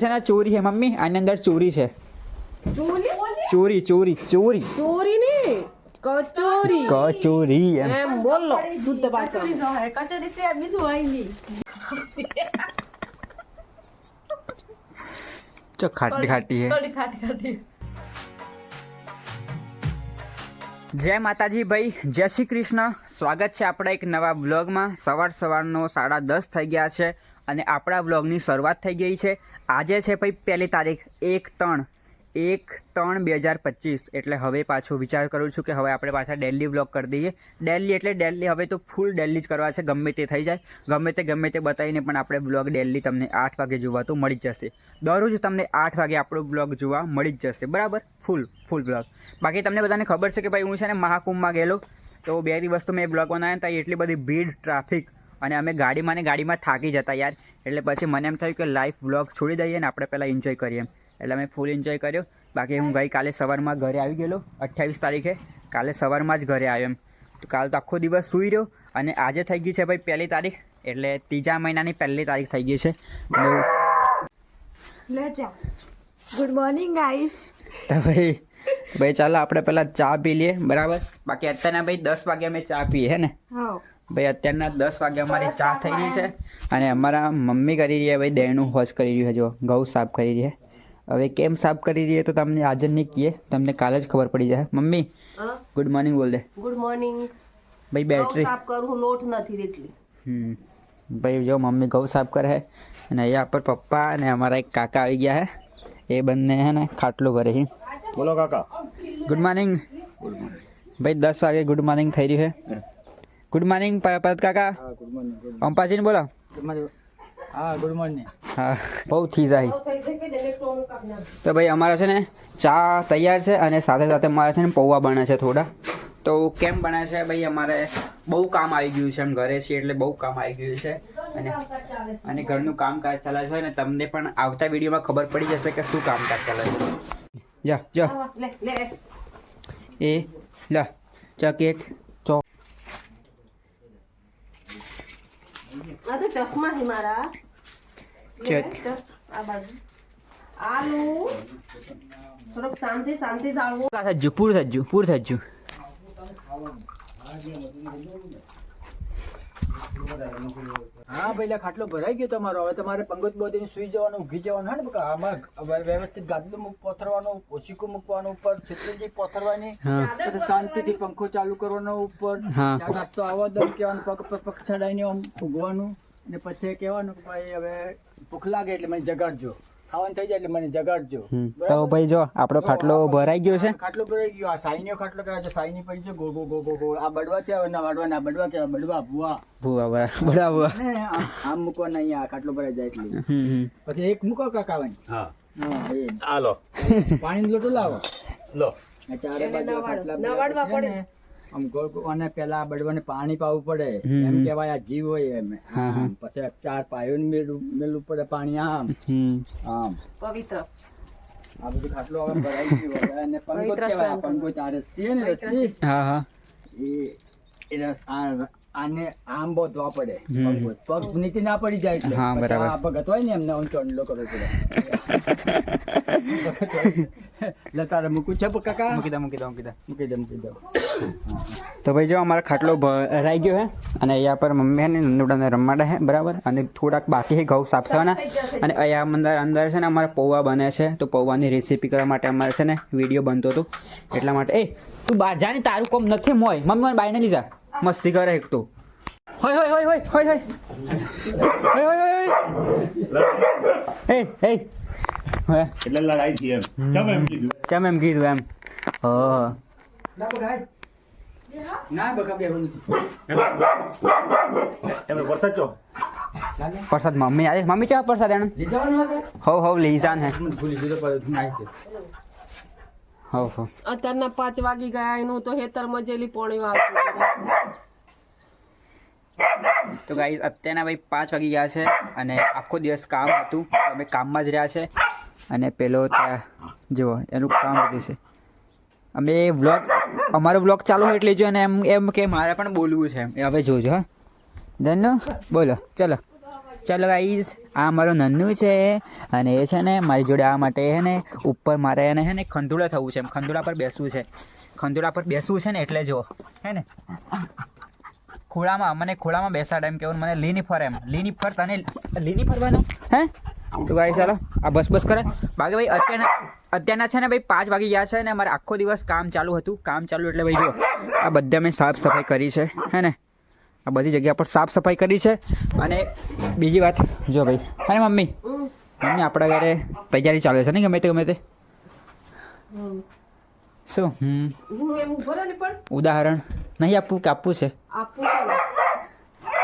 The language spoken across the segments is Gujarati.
છે ને ચોરી છે મમ્મી આની અંદર ચોરી છે. ચોરી? ચોરી ચોરી ચોરી. ચોરી ને કચોરી. કચોરી એમ. એમ બોલો. શુદ્ધ ભાષા કચોરી સિવાય બીજું હોય નહીં. ચો ખાટી ખાટી હે થોડી ખાટી ખાટી. જય માતાજી ભાઈ જય શ્રી કૃષ્ણ. સ્વાગત છે આપણા એક નવા બ્લોગમાં. સવાર સવારનો સાડા દસ થઈ ગયા છે. અને આપણા વ્લોગની શરૂઆત થઈ ગઈ છે. આજે છે ભાઈ પહેલી તારીખ, એક ત્રણ એક ત્રણ બે હજાર પચીસ. એટલે હવે પાછું વિચાર કરું છું કે હવે આપણે પાછા ડેલી વ્લોગ કરી દઈએ. ડેલી એટલે ડેલી હવે તો ફૂલ ડેલી જ કરવા છે, ગમે તે થઈ જાય. ગમે તે ગમે તે બતાવીને પણ આપણે બ્લોગ ડેલી તમને આઠ વાગે જોવા તો મળી જ જશે. દરરોજ તમને આઠ વાગે આપણો બ્લોગ જોવા મળી જ જશે. બરાબર? ફૂલ ફૂલ બ્લોગ બાકી તમને બધાને ખબર છે કે ભાઈ હું છે ને મહાકુંભમાં ગયેલો. તો બે દિવસ તો મેં બ્લોગ બનાવ્યા હતા એટલી બધી ભીડ ટ્રાફિક અને અમે ગાડીમાં ને ગાડીમાં થાકી જતા યાર. એટલે પછી મને એમ થયું કે લાઈફ બ્લોગ છોડી દઈએ ને આપણે પહેલાં એન્જોય કરીએ. એમ એટલે અમે ફૂલ એન્જોય કર્યો. બાકી હું ગઈ કાલે સવારમાં ઘરે આવી ગયેલો અઠ્યાવીસ તારીખે. કાલે સવારમાં જ ઘરે આવ્યો એમ. તો કાલ તો આખો દિવસ સૂઈ રહ્યો અને આજે થઈ ગઈ છે ભાઈ પહેલી તારીખ. એટલે ત્રીજા મહિનાની પહેલી તારીખ થઈ ગઈ છે. ગુડ મોર્નિંગ ગાઈસ તો ભાઈ ભાઈ ચાલો આપણે પહેલાં ચા પી લઈએ. બરાબર? બાકી અત્યારના ભાઈ દસ વાગે અમે ચા પીએ હે ને? હા. ભાઈ અત્યારના દસ વાગે અમારી ચા થઈ રહી છે અને અમારા મમ્મી કરી રહી છે ભાઈ દહીંનું હોશ કરી રહ્યું છે જો. ઘઉં સાફ કરી રહી છે. હવે કેમ સાફ કરી રહી છે તો તમને આજે નહીં કહીએ તમને કાલે જ ખબર પડી જાય. મમ્મી ગુડ મોર્નિંગ બોલ દે. ગુડ મોર્નિંગ ભાઈ બેટરી સાફ કરું લોટ નથી એટલી. હમ. ભાઈ જો મમ્મી ઘઉં સાફ કરે છે અને અહીંયા પર પપ્પા અને અમારા એક કાકા આવી ગયા છે. એ બંને હે ને ખાટલું ભરે છે. બોલો કાકા. ગુડ મોર્નિંગ ભાઈ દસ વાગે ગુડ મોર્નિંગ થઈ રહ્યું છે. ગુડ મોર્નિંગ પરત કાકા અંપાજીને બોલો હા ગુડ મોર્નિંગ હા બહુ થઈ જાય. તો ભાઈ અમારા છે ને ચા તૈયાર છે અને સાથે સાથે મારે છે ને પૌવા બને છે થોડા. તો કેમ બને છે ભાઈ અમારે બહુ કામ આવી ગયું છે એમ ઘરે છીએ એટલે બહુ કામ આવી ગયું છે. અને અને ઘરનું કામકાજ ચાલે છે અને તમને પણ આવતા વિડીયોમાં ખબર પડી જશે કે શું કામકાજ ચાલે છે. જા જા. લે લે. એ લા ચકેટ ચો આ તો ચશ્મા છે મારા આ બાજુ. આલુ. થોડોક શાંતિ શાંતિ જાળવો. પૂર થજ્જુ પૂર થજ્જુ. હા પહેલા ખાટલો ભરાઈ ગયો તમારો. હવે તમારે પંગત બોધીને સુઈ જવાનું ઊંઘી જવાનું. હા ને આમાં વ્યવસ્થિત ગાદલું મૂક પોથરવાનું ઓછીકું મૂકવાનું ઉપર છત્રીજી પોથરવાની પછી શાંતિથી પંખો ચાલુ કરવાનો ઉપર. નાસ્તો આવવા દો કહેવાનું પગ પર પગ ચડાવીને આમ ઊંઘવાનું. અને પછી કહેવાનું કે ભાઈ હવે ભૂખ લાગે એટલે મને જગાડજો. ખાવાનું થઈ જાય એટલે મને જગાડજો. તો ભાઈ જો આપણો ખાટલો ભરાઈ ગયો છે. ખાટલો ભરાઈ ગયો. આ સાઈનો ખાટલો કહેવાય છે. સાઈની પડી છે. Go go go go go. આ બડવા છે હવે ના બડવા ના બડવા કહેવાય. બડવા ભુવા. ભૂવા બરા ભૂવા. આમ મૂકવાના અહીંયા આ ખાટલો ભરાઈ જાય એટલે. પછી એક મૂકો કાકાવાની. હા. હા હાલો પાણી લોટો લાવો. લો. ચારે બાજુ ખાટલા નવાડવા ને, આમ ગોળ અને પેલા બળવાને પાણી પાવું પડે. એમ કેવાય આ જીવ હોય એમ. હા, હા. આમ. પછી ચાર પાયોને મેળવું મેળવું પડે પાણી આમ. આમ. પવિત્ર. આ બધું ખાટલો હવે ભરાઈ ગયું હવે અને પંગોત કેવાય આ રસ્સી છે ને હા હા. એ એ રસ આ આને આમ બોધવા પડે. પગ નીચે ના પડી જાય એટલે. હા, બરાબર. આ પગ હોય ને એમને હું ચોંડલો કરવો પડે. લતારે તારે મૂકવું છે કાકા. મૂકી દે મૂકી દે મૂકી દે. મૂકી દે મૂકી દે. તો ભાઈ જો અમારો ખાટલો ભરાઈ ગયો હે. અને અહીંયા પર મમ્મી ને નંદુડાને રમાડે હે બરાબર? અને થોડાક બાકી છે ઘઉં સાફ થવાના. અને અહીંયા અંદર અંદર છે ને અમારે પૌવા બને છે. તો પૌવાની રેસીપી કરવા માટે અમારે છે ને વીડિયો બનતો હતો. એટલા માટે એ તું બહાર જા ને તારું કોમ નથી મોય મમ્મી મને બાઈને લીધા મસ્તી કરે એકટું. હોય હોય હોય હોય હોય હોય. હોય હોય હોય એ એ. એટલે લડાઈ થઈ એમ. ચમ એમ કીધું? ચમ એમ કીધું એમ. હા ના બકા બેહો નથી. તમે વરસાદ છો પ્રસાદ મમ્મી આવે? મમ્મી ચા પ્રસાદ એને લઈ હવ હવ લીઝાન હે. ભૂલી નાઈ હવ હવ. અત્યારના પાંચ વાગી ગયા એનું તો હેતર મજેલી પોણી વાળતું તો ગાઈઝ અત્યારના ભાઈ પાંચ વાગી ગયા છે અને આખો દિવસ કામ હતું. અમે કામમાં જ રહ્યા છે. અને પેલો ત્યાં, જુઓ, એનું કામ બધું છે. અમે વ્લોગ અમારો વ્લોગ ચાલુ હોય એટલે જો અને એમ એમ કે મારે પણ બોલવું છે. એ હવે જોજો, હા. ધન્યુ બોલો, ચલો. ચાલો ગાઈઝ આ મારો નન્નુ છે અને એ છે ને મારી જોડે આ માટે છે ને ઉપર મારે એને છે ને ખંધુડા થવું છે. એમ ખંધુડા પર બેસવું છે. ખંધુડા પર બેસવું છે ને એટલે જો હે ને? ખોળામાં મને ખોળામાં બેસાડે એમ કેવું મને લીની ફર એમ. લીની ફર તને લીની ફરવાનું? હે? તો ભાઈ ચાલો આ બસ બસ કરે. બાકી ભાઈ અત્યારના અત્યારના છે ને ભાઈ પાંચ વાગી ગયા છે ને અમારે આખો દિવસ કામ ચાલુ હતું. કામ ચાલુ એટલે ભાઈ જો આ બધા મેં સાફ સફાઈ કરી છે હે ને? આ બધી જગ્યા પર સાફ સફાઈ કરી છે. અને બીજી વાત જો ભાઈ અરે મમ્મી? મમ્મી આપણા ઘરે તૈયારી ચાલે છે ને ગમે તે ગમે તે? શું? હું ઉદાહરણ. નહીં આપવું કે આપવું છે.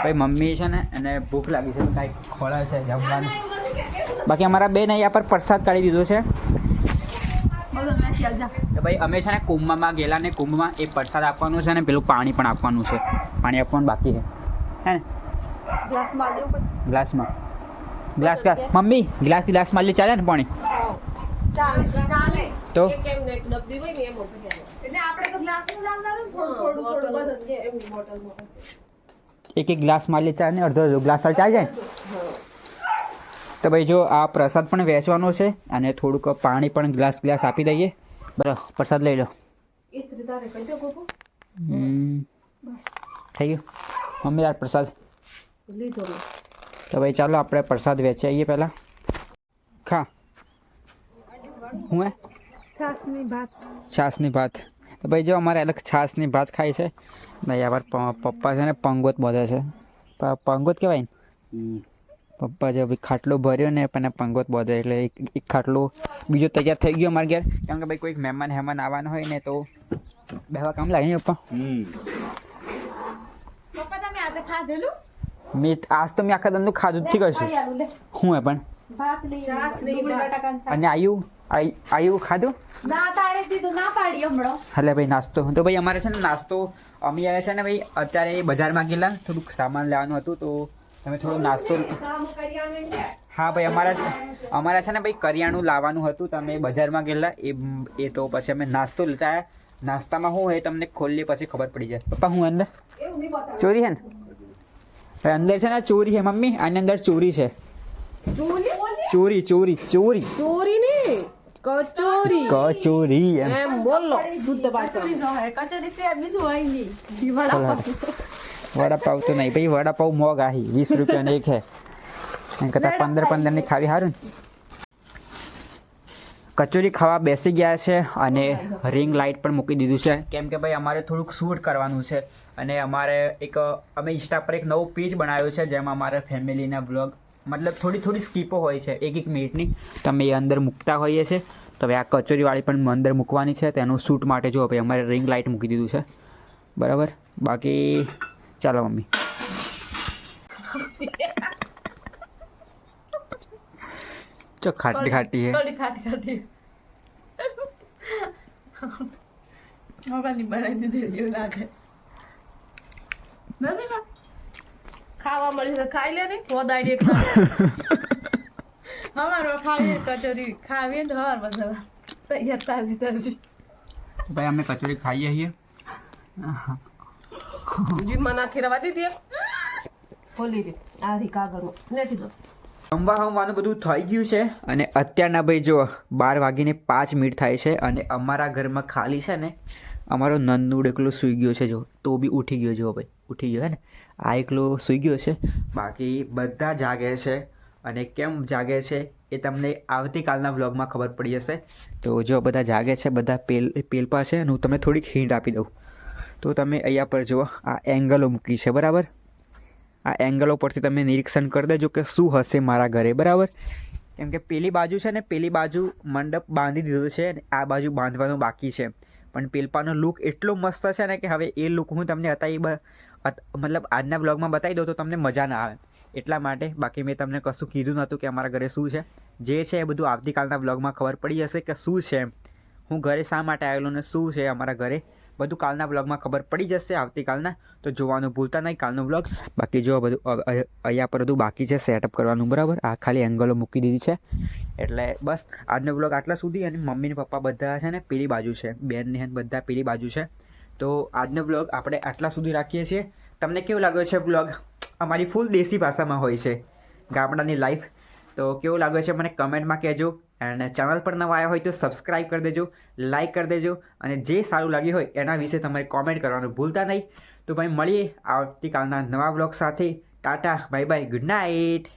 ભાઈ મમ્મી છે ને એને ભૂખ લાગી છે કાંઈક ખોળા છે જમવાનું. બાકી અમારા બેન અહીંયા પર પ્રસાદ કાઢી દીધો છે. ભાઈ અમે છે ને કુંભમાં ગયેલા ને કુંભમાં એ પ્રસાદ આપવાનું છે ને પેલું પાણી પણ આપવાનું છે. પાણી આપવાનું બાકી છે. હે ને? માર ગ્લાસમાં. Glass glass. મમ્મી ગ્લાસ ગ્લાસમાં લે ચાલે ને પાણી? તો? એક ને એક ડબ્બી હોય ને એમ એટલે આપણે તો ગ્લાસનું લાવવાનું થોડું થોડું થોડું બધું કે એમ બોટલ બોટલ. એક એક ગ્લાસ માલી ચા ચાલે ને અડધો અડધો ગ્લાસ ચાલી જાય? તો ભાઈ જો આ પ્રસાદ પણ વેચવાનો છે અને થોડુંક પાણી પણ ગ્લાસ ગ્લાસ આપી દઈએ. બરાબર પ્રસાદ લઈ લો. થઈ ગયું? મમ્મી યાર પ્રસાદ. તો ભાઈ ચાલો આપણે પ્રસાદ વેચી આવીએ પહેલાં. ખા. હું હે? છાસની ભાત. છાસની ભાત. તો ભાઈ જો અમારે અલગ છાસની ભાત ખાય છે. નહીં યાર પપ્પા છે ને પંગોત બધે છે. પંગોત કહેવાય ને? પપ્પા જો ભાઈ ખાટલો ભર્યો ને પણ પંગોત બોધે એટલે એક એક ખાટલો બીજો તૈયાર થઈ ગયો અમારે ઘેર. કેમ કે ભાઈ કોઈક મહેમાન હેમાન આવવાનું હોય ને તો બેવા કામ લાગે ને પપ્પા પપ્પા તમે આજે ખાધેલું? મેં આજ તો મેં આખા દંડનું ખાધું જ કશું આલુ હું હે પણ? ભાત નહીં છાસ નહીં, બટાકાનું અને આયુ? આય- આયુ ખાધું? ના તારે દીધું ના પાડી હમણો. એટલે ભાઈ નાસ્તો. તો ભાઈ અમારે છે ને નાસ્તો અમે આવ્યા છે ને ભાઈ અત્યારે બજારમાં ગયેલા થોડુંક સામાન લેવાનું હતું તો તમે થોડો નાસ્તો. હા ભાઈ અમારા અમારા છે ને ભાઈ કરિયાણું લાવવાનું હતું તમે બજારમાં ગયેલા એ એ તો પછી અમે નાસ્તો લેતા નાસ્તામાં શું હોય તમને ખોલીએ પછી ખબર પડી જાય. પપ્પા હું અંદર. ચોરી છે ને? ભાઈ અંદર છે ને ચોરી છે મમ્મી? આની અંદર ચોરી છે. ચોરી? ચોરી ચોરી ચોરી. ચોરી કચોરી. કચોરી એમ. બોલો. શુદ્ધ ભાષા. કચોરી સિવાય બીજું હોય નહીં. વડાપાવ. વડાપાવ તો નહીં. ભાઈ વડાપાવ મોગ આહી. વીસ રૂપિયાની એક હે. એમ કરતાં પંદર પંદરની ખાવી સારું કચોરી ખાવા બેસી ગયા છે અને રિંગ લાઇટ પણ મૂકી દીધું છે. કેમ કે ભાઈ અમારે થોડુંક શૂટ કરવાનું છે. અને અમારે એક અમે ઇન્સ્ટા પર એક નવું પેજ બનાવ્યું છે જેમાં અમારે ફેમિલીના બ્લોગ મતલબ થોડી થોડી સ્કીપો હોય છે એક એક મિનિટની. તમે એ અંદર મૂકતા હોઈએ છીએ તો હવે આ કચોરીવાળી પણ અંદર મૂકવાની છે તેનું શૂટ માટે જો ભાઈ અમારે રિંગ લાઇટ મૂકી દીધું છે. બરાબર? બાકી ચાલો મમ્મી. ચો ખાટી ખાટી હે. થોડી ખાટી ખાટી મોબાઈલની બનાવી દીધી લાગે. નથી? ખાવા મળી તો ખાઈ લે ને. સોદાડી એક ખાવા. ખાવીએ કચોરી ખાવીએ તો હવાર બધા તૈયાર તાજી તાજી. ભાઈ અમે કચોરી ખાઈએ છીએ. જીમમાં નાખી રવા દીધી ખોલી દે. આ રી કાગળમાં. લેટી દો. જમવા હમવાનું બધું થઈ ગયું છે અને અત્યારના ભાઈ જો બાર વાગીને પાંચ મિનિટ થાય છે અને અમારા ઘરમાં ખાલી છે ને અમારો નંદુડ એકલો સૂઈ ગયો છે, જો. તો બી ઉઠી ગયો, જો ભાઈ. ઉઠી ગયો, હે ને? આ એકલો સૂઈ ગયો છે. બાકી બધા જાગે છે અને કેમ જાગે છે એ તમને આવતીકાલના વ્લોગમાં ખબર પડી જશે તો જો બધા જાગે છે, બધા પેલ, પેલપા છે અને હું તમને થોડીક હિન્ટ આપી દઉં. તો તમે અહીંયા પર જુઓ, આ એંગલો મૂકી છે, બરાબર? આ એંગલો પરથી તમે નિરીક્ષણ કરી દેજો કે શું હશે મારા ઘરે, બરાબર? કેમ કે પેલી બાજુ છે ને, પેલી બાજુ મંડપ બાંધી દીધો છે અને આ બાજુ બાંધવાનું બાકી છે. પણ પેલપાનો લુક એટલો મસ્ત છે ને કે હવે એ લુક હું તમને અત્યારે મતલબ આજના બ્લોગમાં બતાવી દઉં તો તમને મજા ના આવે. એટલા માટે બાકી મેં તમને કશું કીધું નહોતું કે અમારા ઘરે શું છે. જે છે એ બધું આવતીકાલના બ્લોગમાં ખબર પડી જશે કે શું છે હું ઘરે શા માટે આવેલો ને શું છે અમારા ઘરે? બધું કાલના બ્લોગમાં ખબર પડી જશે આવતીકાલના, તો જોવાનું ભૂલતા નહીં કાલનો બ્લોગ બાકી જો બધું અહીંયા પર બધું બાકી છે સેટઅપ કરવાનું, બરાબર? આ ખાલી એંગલો મૂકી દીધી છે. એટલે બસ, આજનો બ્લોગ આટલા સુધી અને મમ્મી ને પપ્પા બધા છે ને પેલી બાજુ છે, બેન ને બધા પેલી બાજુ છે. તો આજનો બ્લોગ આપણે આટલા સુધી રાખીએ છીએ. તમને કેવું લાગ્યો છે બ્લોગ અમારી ફૂલ દેશી ભાષામાં હોય છે ગામડાની લાઈફ તો કેવું લાગે છે મને કમેન્ટમાં કહેજો. અને ચેનલ પર નવા આવ્યા હોય તો સબસ્ક્રાઈબ કરી દેજો લાઈક કરી દેજો અને જે સારું લાગ્યું હોય એના વિશે તમારે કોમેન્ટ કરવાનું ભૂલતા નહીં. તો ભાઈ મળીએ આવતીકાલના નવા બ્લોગ સાથે. Tata, bye bye, good night.